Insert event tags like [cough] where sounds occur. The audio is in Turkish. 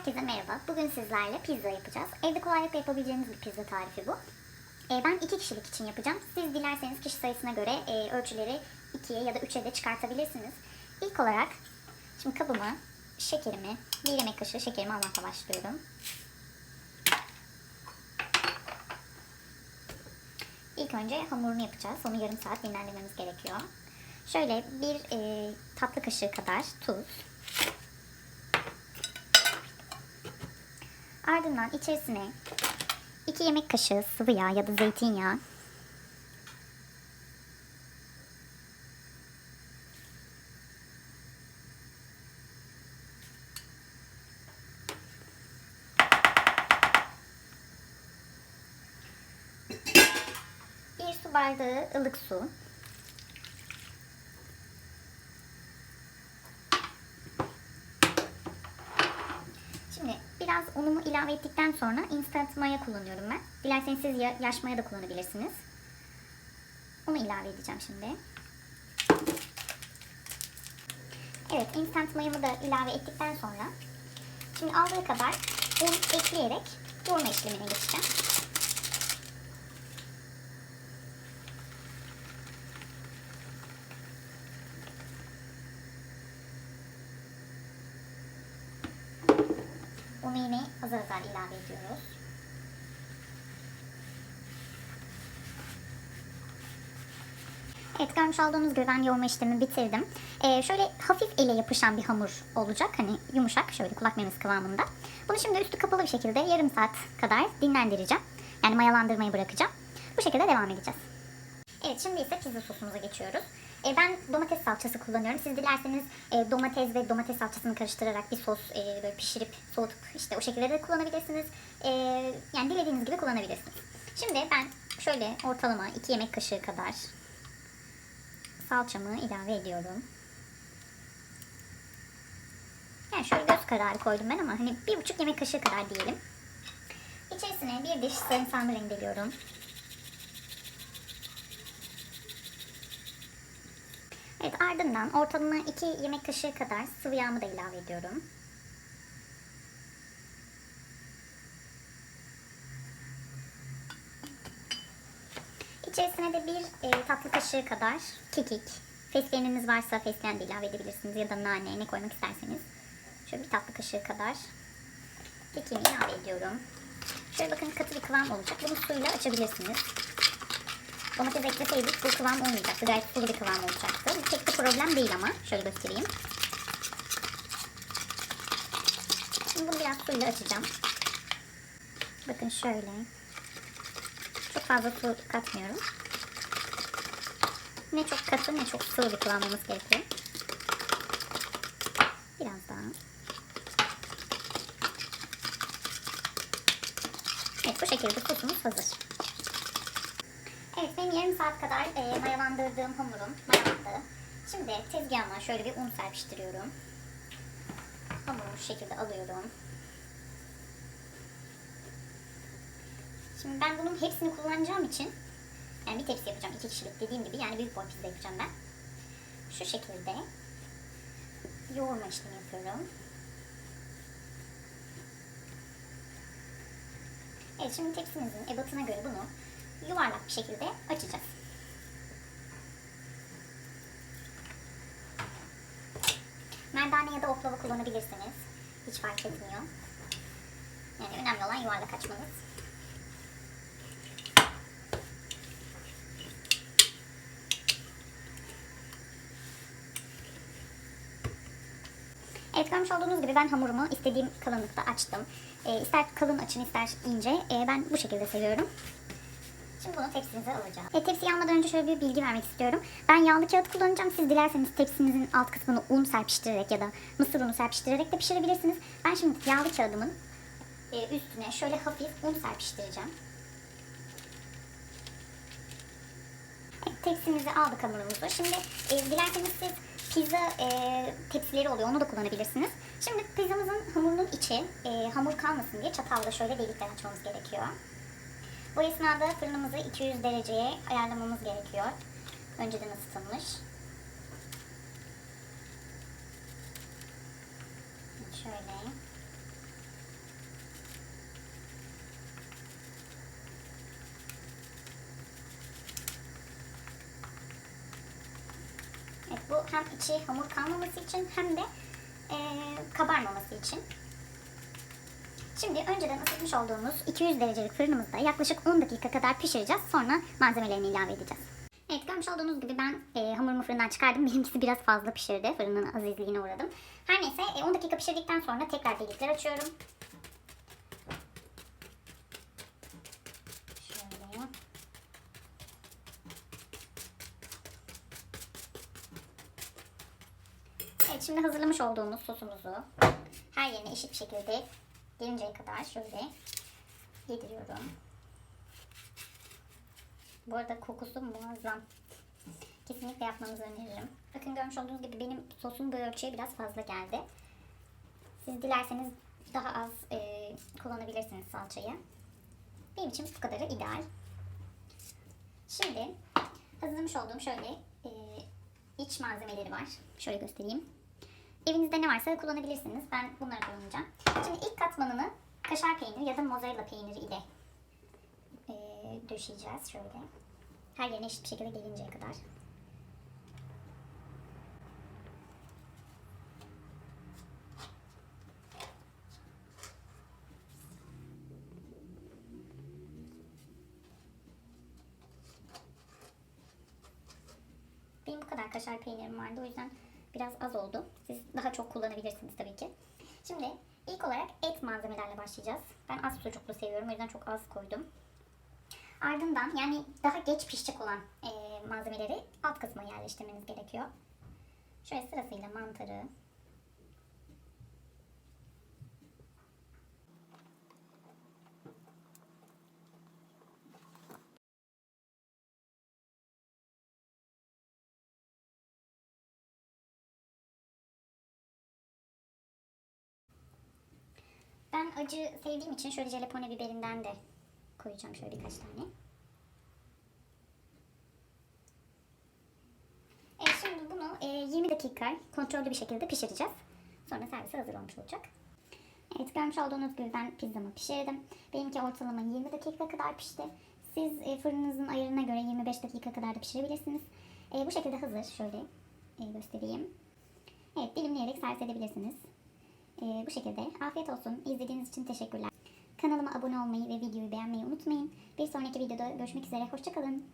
Herkese merhaba. Bugün sizlerle pizza yapacağız. Evde kolaylıkla yapabileceğiniz bir pizza tarifi bu. Ee, ben iki kişilik için yapacağım. Siz dilerseniz kişi sayısına göre e, ölçüleri ikiye ya da üçe de çıkartabilirsiniz. İlk olarak şimdi kabıma şekerimi, bir yemek kaşığı şekerimi almakla başlıyorum. İlk önce hamurunu yapacağız. Onu yarım saat dinlendirmemiz gerekiyor. Şöyle bir e, tatlı kaşığı kadar tuz, Ardından içerisine 2 yemek kaşığı sıvı yağ ya da zeytinyağı. Bir su bardağı ılık su. Şimdi biraz unumu ilave ettikten sonra instant maya kullanıyorum ben. Dilerseniz siz ya- yaş maya da kullanabilirsiniz. Onu ilave edeceğim şimdi. Evet, instant mayamı da ilave ettikten sonra şimdi aldığı kadar un ekleyerek yoğurma işlemine geçeceğim. Unu yine azar azar ilave ediyoruz. Evet görmüş olduğunuz gibi ben yoğurma işlemi bitirdim. Ee, şöyle hafif ele yapışan bir hamur olacak. Hani yumuşak şöyle kulak memesi kıvamında. Bunu şimdi üstü kapalı bir şekilde yarım saat kadar dinlendireceğim. Yani mayalandırmayı bırakacağım. Bu şekilde devam edeceğiz. Evet şimdi ise pizza sosumuza geçiyoruz. E, ben domates salçası kullanıyorum. Siz dilerseniz e, domates ve domates salçasını karıştırarak bir sos e, böyle pişirip soğutup işte o şekilde de kullanabilirsiniz. E, yani dilediğiniz gibi kullanabilirsiniz. Şimdi ben şöyle ortalama 2 yemek kaşığı kadar salçamı ilave ediyorum. Yani şöyle göz kararı koydum ben ama hani bir buçuk yemek kaşığı kadar diyelim. İçerisine bir diş sarımsağımı rendeliyorum. Evet ardından ortalama 2 yemek kaşığı kadar sıvı yağımı da ilave ediyorum. İçerisine de bir e, tatlı kaşığı kadar kekik. Fesleğeniniz varsa fesleğen de ilave edebilirsiniz ya da nane ne koymak isterseniz. Şöyle bir tatlı kaşığı kadar kekiğimi ilave ediyorum. Şöyle bakın katı bir kıvam olacak. Bunu suyla açabilirsiniz. Domates ekleseydik bu kıvam olmayacaktı. Gayet sulu bir kıvam olacaktı. Bu pek de problem değil ama. Şöyle göstereyim. Şimdi bunu biraz suyla açacağım. Bakın şöyle. Çok fazla su katmıyorum. Ne çok katı ne çok sıvı bir kıvam olması gerekiyor. Biraz daha. Evet bu şekilde sosumuz hazır. Evet benim yarım saat kadar e, mayalandırdığım hamurum mayalandı. Şimdi tezgahıma şöyle bir un serpiştiriyorum. Hamurumu şu şekilde alıyorum. Şimdi ben bunun hepsini kullanacağım için yani bir tepsi yapacağım iki kişilik dediğim gibi yani büyük boy pizza yapacağım ben. Şu şekilde yoğurma işlemi yapıyorum. Evet şimdi tepsimizin ebatına göre bunu yuvarlak bir şekilde açacağız. Merdane ya da oklava kullanabilirsiniz. Hiç fark etmiyor. Yani önemli olan yuvarlak açmanız. Evet görmüş olduğunuz gibi ben hamurumu istediğim kalınlıkta açtım. E, ister kalın açın ister ince. E, ben bu şekilde seviyorum. Şimdi bunu tepsinize alacağım. E, tepsiyi almadan önce şöyle bir bilgi vermek istiyorum. Ben yağlı kağıt kullanacağım. Siz dilerseniz tepsinizin alt kısmını un serpiştirerek ya da mısır unu serpiştirerek de pişirebilirsiniz. Ben şimdi yağlı kağıdımın e, üstüne şöyle hafif un serpiştireceğim. Evet, tepsimizi aldık hamurumuzu. Şimdi e, dilerseniz siz pizza e, tepsileri oluyor. Onu da kullanabilirsiniz. Şimdi pizzamızın hamurunun içi e, hamur kalmasın diye çatalla şöyle delikler açmamız gerekiyor. Bu esnada fırınımızı 200 dereceye ayarlamamız gerekiyor. Önceden ısıtılmış. Şöyle. Evet, bu hem içi hamur kalmaması için hem de e, kabarmaması için Şimdi önceden ısıtmış olduğumuz 200 derecelik fırınımızda yaklaşık 10 dakika kadar pişireceğiz. Sonra malzemelerini ilave edeceğiz. Evet görmüş olduğunuz gibi ben e, hamurumu fırından çıkardım. [laughs] Benimkisi biraz fazla pişirdi. Fırının azizliğine uğradım. Her neyse e, 10 dakika pişirdikten sonra tekrar delikler açıyorum. Şöyle. Evet şimdi hazırlamış olduğumuz sosumuzu her yerine eşit bir şekilde gelinceye kadar şöyle yediriyorum. Bu arada kokusu muazzam. Kesinlikle yapmanızı öneririm. Bakın görmüş olduğunuz gibi benim sosum bu ölçüye biraz fazla geldi. Siz dilerseniz daha az e, kullanabilirsiniz salçayı. Benim için bu kadarı ideal. Şimdi hazırlamış olduğum şöyle e, iç malzemeleri var. Şöyle göstereyim. Evinizde ne varsa kullanabilirsiniz. Ben bunları kullanacağım. Şimdi ilk katmanını kaşar peyniri ya da mozzarella peyniri ile e, döşeyeceğiz şöyle. Her yerine eşit bir şekilde gelinceye kadar. Benim bu kadar kaşar peynirim vardı. O yüzden biraz az oldu. Siz daha çok kullanabilirsiniz tabii ki. Şimdi ilk olarak et malzemelerle başlayacağız. Ben az sucuklu seviyorum. O yüzden çok az koydum. Ardından yani daha geç pişecek olan e, malzemeleri alt kısma yerleştirmeniz gerekiyor. Şöyle sırasıyla mantarı, Ben acı sevdiğim için şöyle jelepone biberinden de koyacağım şöyle birkaç tane. E, şimdi bunu e, 20 dakika kontrollü bir şekilde pişireceğiz. Sonra servise hazır olmuş olacak. Evet görmüş olduğunuz gibi ben pizzamı pişirdim. Benimki ortalama 20 dakika kadar pişti. Siz e, fırınınızın ayarına göre 25 dakika kadar da pişirebilirsiniz. E, bu şekilde hazır. Şöyle e, göstereyim. Evet dilimleyerek servis edebilirsiniz. Ee, bu şekilde. Afiyet olsun. İzlediğiniz için teşekkürler. Kanalıma abone olmayı ve videoyu beğenmeyi unutmayın. Bir sonraki videoda görüşmek üzere. Hoşçakalın.